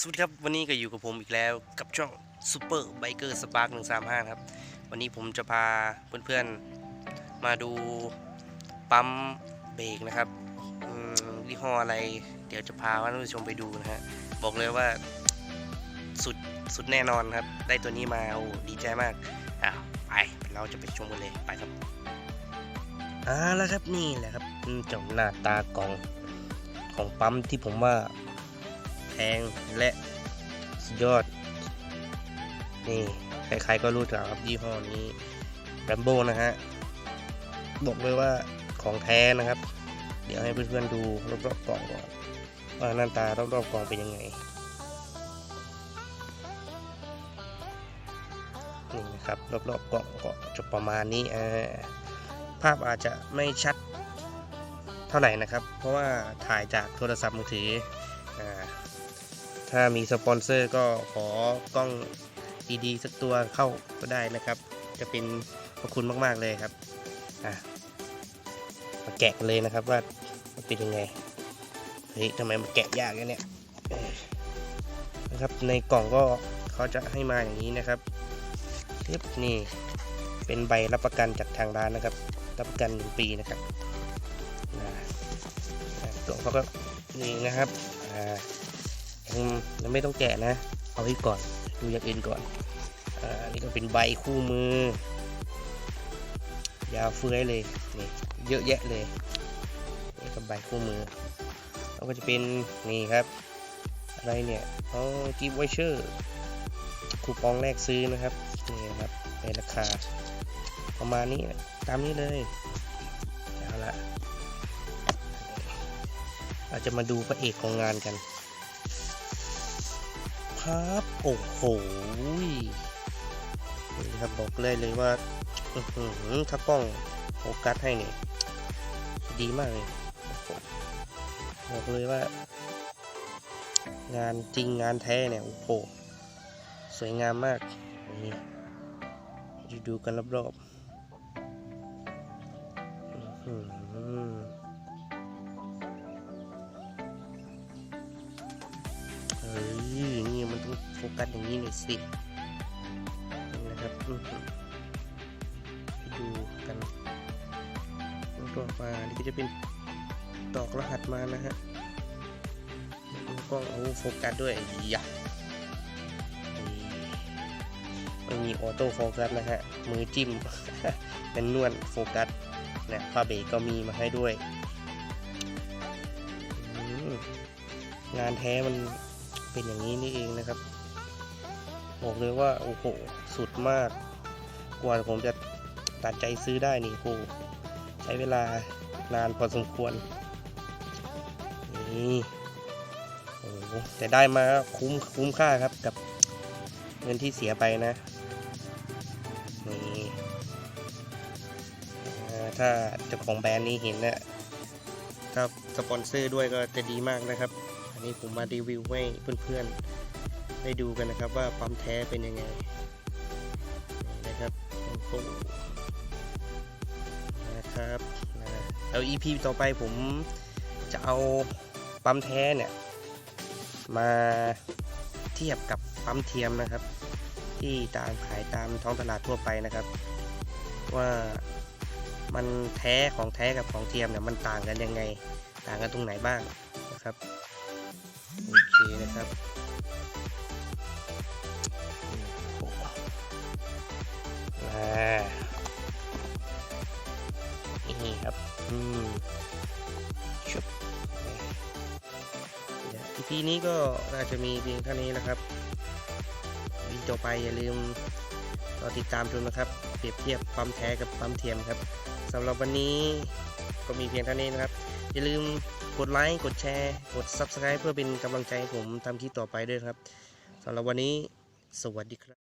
สวัสดีครับวันนี้ก็อยู่กับผมอีกแล้วกับช่อง Super Biker Spark 135ครับ วันนี้ผมจะพาเพื่อนๆมาดูปั๊มเบรกนะครับยี่ห้ออะไร เดี๋ยวจะพาท่านผู้ชมไปดูนะฮะบอกเลยว่าสุดสุดแน่นอนครับ ได้ตัวนี้มาโอ้ดีใจมากอะไปเราจะไปชมกันเลยไปครับอ่าแล้วครับนี่แหละครับอืมเจ้าหน้าตากล่องของปั๊มที่ผมว่า พงและสุดยอด นี่ ใครๆก็รู้จักครับยี่ห้อนี้แรมโบ้นะฮะ บอกเลยว่าของแท้นะครับ เดี๋ยวให้เพื่อนๆดูรอบๆกล่องก่อนว่าหน้าตารอบๆกล่องเป็นยังไงนี่นะครับรอบๆกล่องก็จะประมาณนี้ภาพอาจจะไม่ชัดเท่าไหร่นะครับ เพราะว่าถ่ายจากโทรศัพท์มือถืออ่า ถ้ามีสปอนเซอร์ก็ขอกล้องดีๆสักตัวเข้าก็ได้นะครับ จะเป็นขอบคุณมากๆเลยครับอะมาแกะกันเลยนะครับว่ามันเป็นยังไงเฮ้ยทำไมมันแกะยากอย่เนี้ยนะครับในกล่องก็เขาจะให้มาอย่างนี้นะครับทึบนี่เป็นใบรับประกันจากทางร้านนะครับ รับประกันหนึ่งปีนะครับอ่าอ่ากล่องเขาก็นี่นะครับอ่า ไม่ต้องแกะนะ เอาไว้ก่อน ดูอย่างอื่นก่อน อ่า นี่ก็เป็นใบคู่มือ ยาวเฟื้อยเลย นี่ เยอะแยะเลย นี่ก็ใบคู่มือแล้วก็จะเป็น นี่ครับ อะไรเนี่ยอ๋อกิฟต์ไวเชอร์คูปองแรกซื้อนะครับ นี่ครับ ในราคา ประมาณนี้ ตามนี้เลยเอาละเราจะมาดูพระเอกของงานกัน ครับ โอ้โหนี่ครับบอกเลยเลยว่าอื้อหือถ้ากล้องโฟกัสให้เนี่ยดีมากเลยบอกเลยว่า งานจริงงานแท้เนี่ยโอ้โหสวยงามมากนี่ดูดูกันรอบๆ กัสอย่างนี้หน่อยสินะครับดูกันแล้วมานี่ก็จะเป็นตอกรหัสมานะฮะแล้วก็เอาโฟกัสด้วยยะมันมีออโต้โฟกัสนะฮะ มือจิ้ม เป็นนวลโฟกัสนะผ้าเบรกก็มีมาให้ด้วย งานแท้มันเป็นอย่างนี้นี่เองนะครับ บอกเลยว่าโอ้โหสุดมาก กว่าผมจะตัดใจซื้อได้นี่โอ้โหใช้เวลานานพอสมควรนี่โอ้โหแต่ได้มาคุ้มคุ้มค่าครับกับเงินที่เสียไปนะนี่ถ้าเจ้าของแบรนด์นี้เห็นนะถ้าสปอนเซอร์ด้วยก็จะดีมากนะครับ อันนี้ผมมารีวิวให้เพื่อนๆ ได้ดูกันนะครับว่าปั๊มแท้เป็นยังไงนะครับโอ้โหนะครับนะแล้ว EP ต่อไปผมจะเอาปั๊มแท้เนี่ยมาเทียบกับปั๊มเทียมนะครับ ที่ตามขายตามท้องตลาดทั่วไปนะครับ ว่ามันแท้ของแท้กับของเทียมเนี่ยมันต่างกันยังไง ต่างกันตรงไหนบ้างนะครับโอเคนะครับ EP นี้ก็น่าจะมีเพียงเท่านี้นะครับ วิดีโอไปอย่าลืมรอติดตามชมนะครับ เปรียบเทียบปั๊มแท้กับปั๊มเทียมครับสำหรับวันนี้ก็มีเพียงเท่านี้นะครับ อย่าลืมกดไลค์ กดแชร์ กด Subscribe เพื่อเป็นกำลังใจให้ผมทำคลิปต่อไปด้วยครับสำหรับวันนี้ สวัสดีครับ